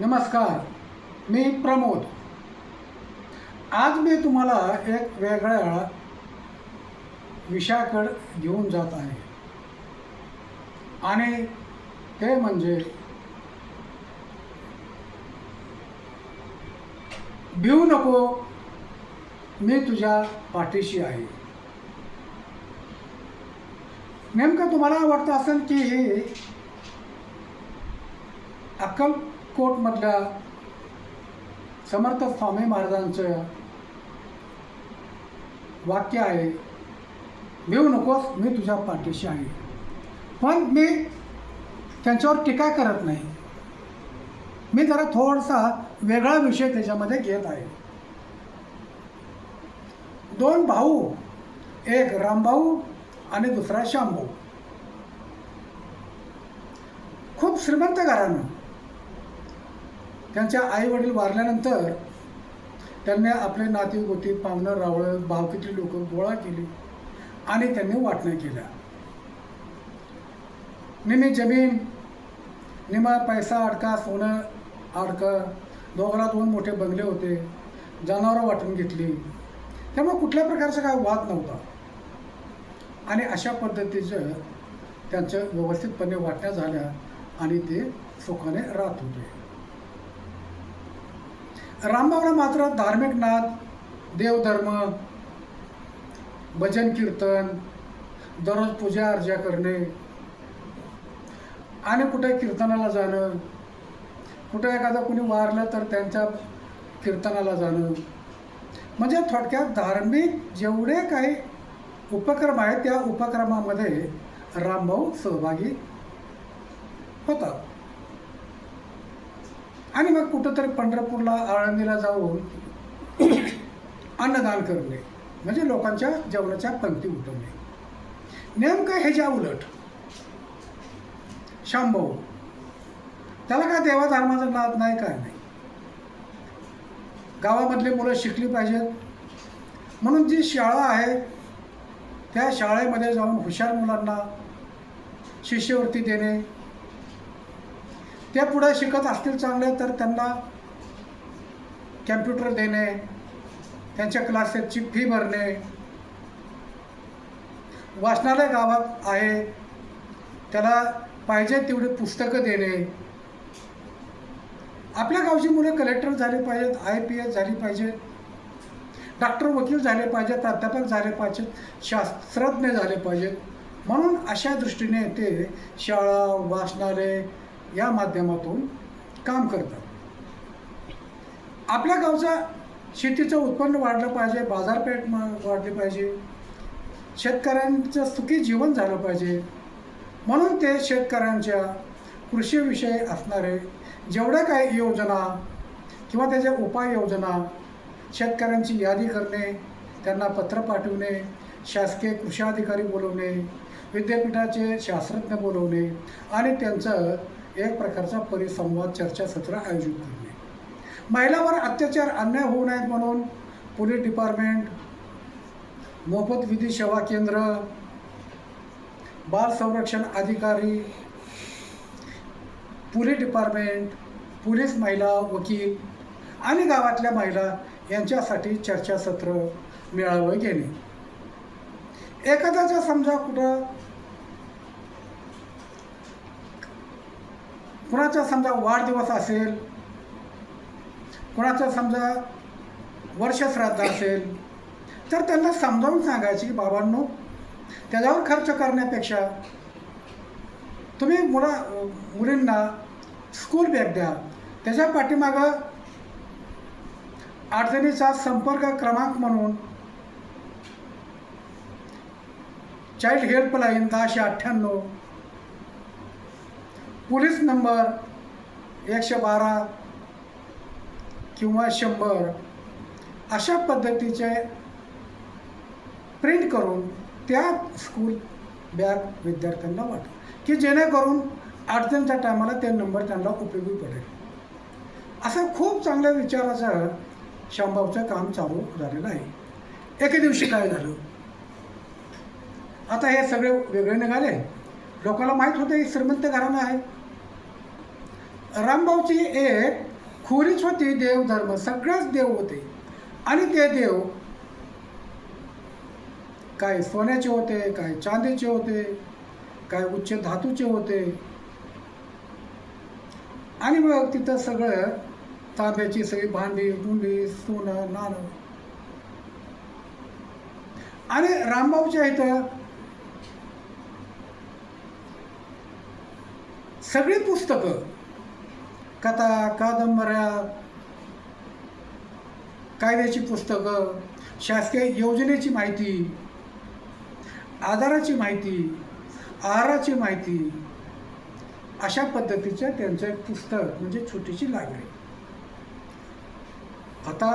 नमस्कार मी प्रमोद. आज मी तुम्हाला एक वेगळ्या विषयाकडे घेऊन जात आहे. आणि ते म्हणजे भिऊ नको मी तुझ्या पाठीशी आहे. नेमकं तुम्हाला वाटतं असेल की हे अक्कलकोटमधल्या समर्थ स्वामी महाराजांचं वाक्य आहे भिवू नकोस मी तुझ्या पाठीशी आहे. पण मी त्यांच्यावर टीका करत नाही. मी जरा थोडासा वेगळा विषय त्याच्यामध्ये घेत आहे. दोन भाऊ एक रामभाऊ आणि दुसरा श्यामभाऊ. खूप श्रीमंत घराणं त्यांच्या आई वडील वारल्यानंतर त्यांनी आपले नाती गोती पाहुणं रावळं भावकीतली लोक गोळा केली आणि त्यांनी वाटण्या केल्या. निम्मी जमीन निमा पैसा अडका सोनं अडकं दोघाला दोन मोठे बंगले होते. जनावरं वाटून घेतली. त्यामुळे कुठल्या प्रकारचा काय वाद नव्हता. आणि अशा पद्धतीचं त्यांचं व्यवस्थितपणे वाटण्या झाल्या आणि ते सुखाने राहत होते. रामभाऊला मात्र धार्मिक नाद देवधर्म भजन कीर्तन दररोज पूजा अर्चा करणे आणि कुठे कीर्तनाला जाणं कुठे एखादं कुणी वारलं तर त्यांच्या कीर्तनाला जाणं. म्हणजे थोडक्यात धार्मिक जेवढे काही उपक्रम आहेत त्या उपक्रमामध्ये रामभाऊ सहभागी होतात. आणि मग कुठंतरी पंढरपूरला आळंदीला जाऊन अन्नदान करणे. म्हणजे लोकांच्या जेवणाच्या पंक्ती उठवणे नेमकं ह्याच्या उलट शांभाऊ त्याला काय देवा देवाधर्माचा नाद नाही काय नाही. गावामधली मुलं शिकली पाहिजेत. म्हणून जी शाळा आहे त्या शाळेमध्ये जाऊन हुशार मुलांना शिष्यवृत्ती देणे ते पुढे शिकत असतील चांगले तर त्यांना कॅम्प्युटर देणे त्यांच्या क्लासेसची फी भरणे. वाचनालय गावात आहे. त्याला पाहिजे तेवढी पुस्तकं देणे. आपल्या गावची मुलं कलेक्टर झाले पाहिजेत आय पी एस झाली पाहिजेत. डॉक्टर वकील झाले पाहिजेत प्राध्यापक झाले पाहिजेत शास्त्रज्ञ झाले पाहिजेत. म्हणून अशा दृष्टीने ते शाळा वाचनालय या माध्यमातून काम करतात. आपल्या गावचा शेतीचं उत्पन्न वाढलं पाहिजे बाजारपेठ म- वाढली पाहिजे शेतकऱ्यांचं सुखी जीवन झालं पाहिजे. म्हणून ते शेतकऱ्यांच्या कृषीविषयी असणारे जेवढ्या काही योजना किंवा त्याच्या उपाययोजना शेतकऱ्यांची यादी करणे त्यांना पत्र पाठवणे शासकीय कृषी अधिकारी बोलवणे विद्यापीठाचे शास्त्रज्ञ बोलवणे आणि त्यांचं एक प्रकारचा परिसंवाद चर्चासत्र आयोजित करणे. महिलावर अत्याचार अन्याय होऊ नयेत म्हणून पोलीस डिपार्टमेंट मोफत विधी सेवा केंद्र बाल संरक्षण अधिकारी पोलीस डिपार्टमेंट पोलीस महिला वकील आणि गावातल्या महिला यांच्यासाठी चर्चासत्र मेळावं घेणे. एखाद्याचा समजा कुठं कुणाचा समजा वाढदिवस असेल कुणाचा समजा वर्षश्राद्ध असेल तर त्यांना समजावून सांगायची की बाबांनो त्याच्यावर खर्च करण्यापेक्षा तुम्ही मुला मुलींना स्कूल बॅग द्या. त्याच्या पाठीमागं अडचणीचा संपर्क क्रमांक म्हणून चाइल्ड हेल्पलाईन दहाशे अठ्ठ्याण्णव पोलीस नंबर एकशे बारा किंवा शंभर अशा पद्धतीचे प्रिंट करून त्या स्कूल बॅग विद्यार्थ्यांना वाटत की जेणेकरून अडचणच्या टायमाला ते नंबर त्यांना उपयोगी पडेल. असं खूप चांगल्या विचाराचं शांभावचं काम चालू झालेलं आहे. एके दिवशी काय झालं? आता हे सगळे वेगळे निघाले. लोकांना माहीत होतं हे श्रीमंत घराणं आहे. रामभाऊची एक खोरीच होती देवधर्म सगळेच देव होते. आणि ते देव काय सोन्याचे होते काय चांदीचे होते काय उच्च धातूचे होते. आणि मग तिथं सगळं तांब्याची सगळी भांडी गुंडी सोनं नाणं. आणि रामभाऊच्या इथं सगळी पुस्तकं कथा कादंबऱ्या कायद्याची पुस्तकं शासकीय योजनेची माहिती आधाराची माहिती आहाराची माहिती अशा पद्धतीचं त्यांचं एक पुस्तक म्हणजे छोटीशी लायब्ररी. आता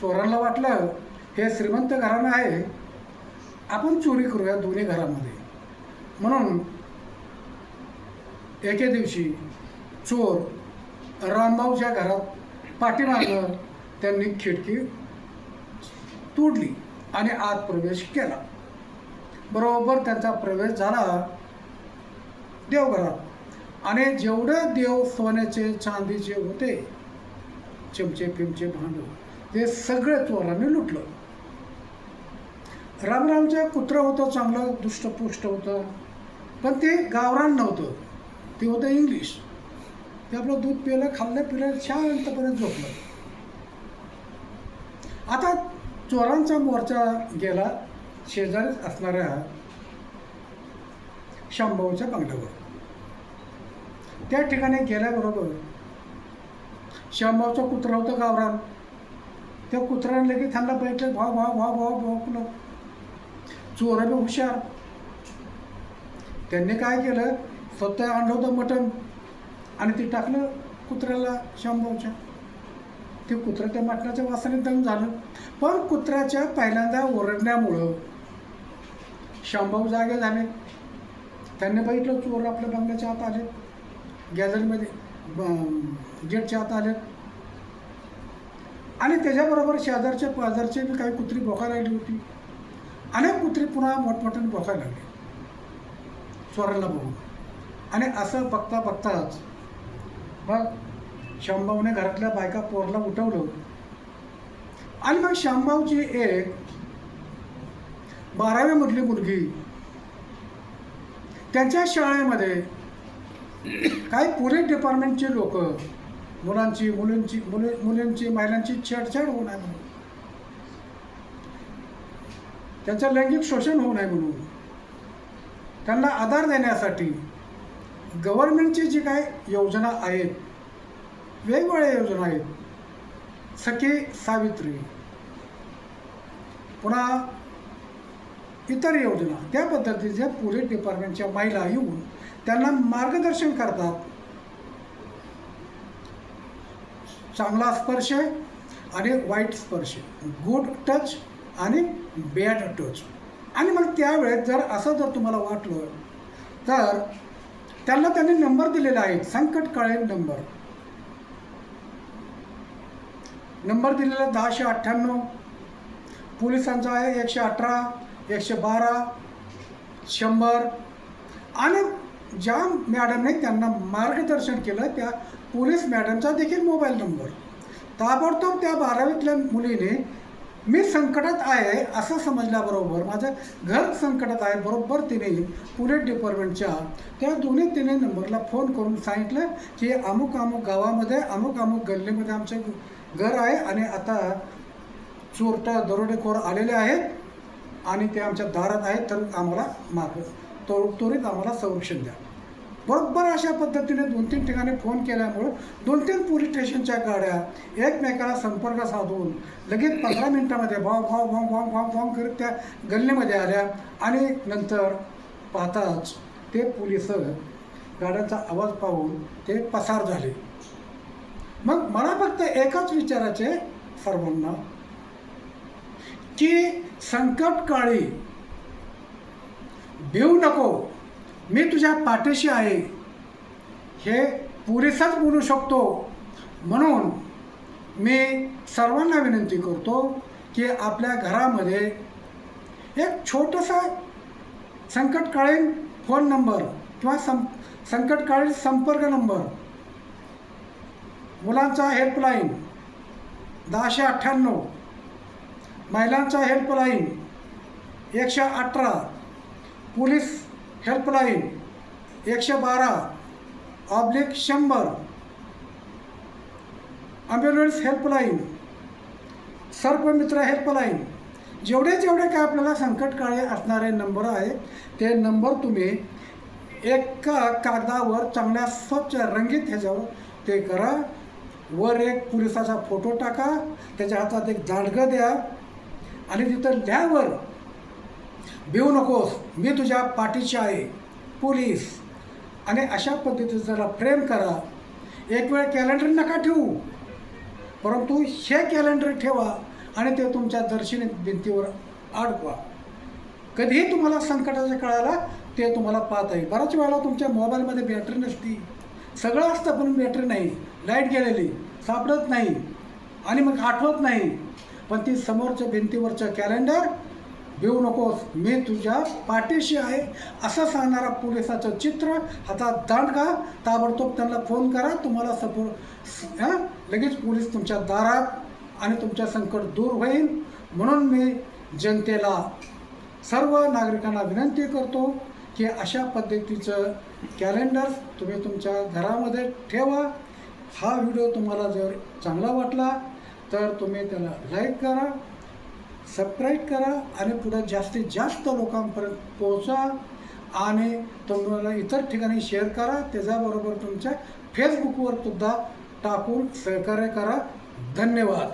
चोरांना वाटलं हे श्रीमंत घराणं आहे आपण चोरी करूया दोन्ही घरामध्ये. म्हणून एके दिवशी चोर रामभाऊच्या घरात पाठीमागं त्यांनी खिडकी तोडली आणि आत प्रवेश केला. बरोबर त्यांचा प्रवेश झाला देवघरात. आणि जेवढे देव सोन्याचे चांदीचे होते चिमचे पिमचे भांडू ते सगळे चोरांनी लुटलं. रामरामचं कुत्रं होतं चांगलं दुष्टपुष्ट होतं पण ते गावरान नव्हतं. ते होतं इंग्लिश. ते आपलं दूध पिलं खाल्लं पिलं शांतपर्यंत झोपलं. आता चोरांचा मोर्चा गेला शेजारीच असणाऱ्या शांभाऊच्या बंगल्यावर. त्या ठिकाणी गेल्याबरोबर शांभाऊचं कुत्रा होतं गावरान. त्या कुत्र्याने लगेच त्यांना बैठलं भाव भाव भाव भाव भाव कुलं चोर बी हुशार. त्यांनी काय केलं? स्वतः आणलं होतं मटण. आणि ते टाकलं कुत्र्याला शामभाऊच्या ते कुत्रं त्या मटणाच्या वासाने दम झालं. पण कुत्र्याच्या पहिल्यांदा ओरडण्यामुळं शामभाऊ जागे झाले. त्यांनी बघितलं चोर आपल्या बंगल्याच्या आत आले. गॅलरीमध्ये ब- गेटच्या आत आले. आणि त्याच्याबरोबर शेजारच्या पाजारचे बी काही कुत्री भोकायला लागली होती. अनेक कुत्री पुन्हा मोठमोठ्याने भोकायला लागली. चोराला बघून. आणि असं बघता बघताच मग शांभाऊने घरातल्या बायका पोरला उठवलं. आणि मग शांभाऊची एक बारावीमधली मुलगी त्यांच्या शाळेमध्ये काही पोलीस डिपार्टमेंटचे लोक मुलांची मुलींची मुली मुलींची महिलांची छेडछाड होऊ नये म्हणून. त्यांचं लैंगिक शोषण होऊ नये म्हणून. त्यांना आधार देण्यासाठी गव्हर्नमेंटची जी काय योजना आहेत वेगवेगळ्या योजना आहेत सखी सावित्री पुन्हा इतर योजना त्या पद्धतीच्या पोलीस डिपार्टमेंटच्या महिला येऊन त्यांना मार्गदर्शन करतात. चांगला स्पर्श आणि वाईट स्पर्श गुड टच आणि बॅड टच. आणि मग त्यावेळेस जर असं जर तुम्हाला वाटलं तर त्यांना त्यांनी नंबर दिलेला आहे. संकट कळेल नंबर. नंबर दिलेला दहाशे अठ्ठ्याण्णव. पोलिसांचा आहे एकशे अठरा एकशे बारा शंभर. आणि ज्या मॅडमने त्यांना मार्गदर्शन केलं त्या पोलीस मॅडमचा देखील मोबाईल नंबर. ताबडतोब त्या बारावीतल्या मुलीने मी संकटात आहे असं समजल्याबरोबर माझं घर संकटात आहे बरोबर तिने पोलीस डिपार्टमेंटच्या त्या दोन्ही तिने नंबरला फोन करून सांगितलं की अमुक अमुक गावामध्ये अमुक अमुक गल्लीमध्ये आमचं घर आहे आणि आता चोरटा दरोडेखोर आलेले आहेत आणि ते आमच्या दारात आहेत तर आम्हाला माग तो त्वरित आम्हाला संरक्षण द्या. बरोबर अशा पद्धतीने दोन तीन ठिकाणी फोन केल्यामुळं दोन तीन पोलीस स्टेशनच्या गाड्या एकमेकाला संपर्क साधून लगेच पंधरा मिनटामध्ये भाव भाव भाव भाव भाव भाव करत त्या गल्लीमध्ये आल्या आणि नंतर पाहताच ते पोलीस गाड्यांचा आवाज पाहून ते पसार झाले. मग मला फक्त एकाच विचाराचे सर्वांना की संकटकाळी देऊ नको. मी तुझ्या पाठीशी आहे. हे पुरेसाच बोलू शकतो. म्हणून मी सर्वांना विनंती करतो की आपल्या घरामध्ये एक छोटंसं संकटकालीन फोन नंबर किंवा सं संकटकालीन संपर्क नंबर मुलांचा हेल्पलाईन दहाशे अठ्ठ्याण्णव. महिलांचा हेल्पलाईन एकशे अठरा. पोलीस हेल्पलाईन एकशे बारा ऑब्लिक शंभर ॲम्ब्युलन्स हेल्पलाईन सर्पमित्र हेल्पलाईन जेवढे जेवढे काय आपल्याला संकटकाळी असणारे नंबर आहेत ते नंबर तुम्ही एका कागदावर चांगल्या स्वच्छ रंगीत ह्याच्यावर ते करा. वर एक पोलिसाचा फोटो टाका. त्याच्या हातात एक जाडगं द्या. आणि तिथं लिहावर भिवू नकोस. मी तुझ्या पाठीची आहे. पोलीस. आणि अशा पद्धतीचं त्याला फ्रेम करा. एक वेळ कॅलेंडर नका ठेवू. परंतु हे कॅलेंडर ठेवा आणि ते तुमच्या दर्शनी भिंतीवर अडकवा. कधीही तुम्हाला संकटाच्या काळाला ते तुम्हाला पाहता येईल बऱ्याच वेळेला तुमच्या मोबाईलमध्ये बॅटरी नसती. सगळं असतं पण बॅटरी नाही. लाइट गेलेली. सापडत नाही. आणि मग आठवत नाही. पण ती समोरच्या भिंतीवरचं कॅलेंडर भिवू नकोस. मी तुझ्या पाठीशी आहे असं सांगणारा पोलिसाचं चित्र हातात दांडगा ताबडतोब त्यांना फोन करा. तुम्हाला सपोर्ट हां? लगेच पोलीस तुमच्या दारात आणि तुमच्या संकट दूर होईल. म्हणून मी जनतेला सर्व नागरिकांना विनंती करतो की अशा पद्धतीचं कॅलेंडर तुम्ही तुमच्या घरामध्ये ठेवा. हा व्हिडिओ तुम्हाला जर चांगला वाटला तर तुम्ही त्याला लाईक करा. सबस्क्राईब करा आणि पुढं जास्तीत जास्त लोकांपर्यंत पोहोचा आणि तुम्हाला इतर ठिकाणी शेअर करा. त्याच्याबरोबर तुमच्या फेसबुकवर सुद्धा टाकून सहकार्य करा. धन्यवाद.